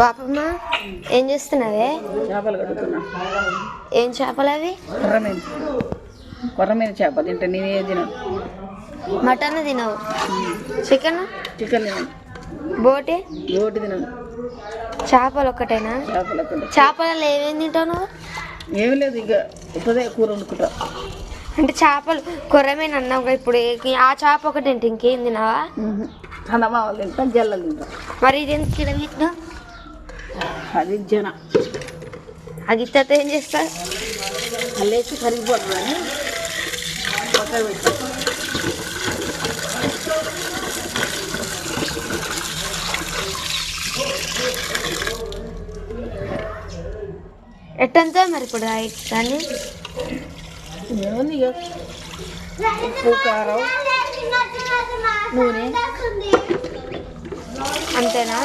బాపమ్మ ఏం చేస్తున్నావే? చేపలు కడుగుతున్నా. ఏం చేపలు అవి కొర్రమీన. కొర్రమీన చేప తింటే నేనే తినను. మటన్ తినవు? చికెన్ చికెన్ తినను. బోటి? రోటి తినను. చేపలు ఒక్కటేనా? చేపలు చేపలలో ఏమేమి తింటావు నువ్వు? ఏమి లేదు ఇక ఇప్పుడే కూర వండుకుంటా. అంటే చేపలు కొర్రమేన అన్నావు ఇప్పుడు ఆ చేప ఒకటి ఇంకేం తినావా? చందమామలు తింటా జల్లలు తింటా. మరి ఇది ఎందుకు పెట్టినావు అది జన అగిత్త ఏం చేస్తా అల్లేసి కరిగిపోతుంది అని పక్కన పెట్టి. ఎట్టంతా మరి ఇప్పుడు దాన్ని ఏముంది ఉప్పు కారం నూనె. అంతేనా?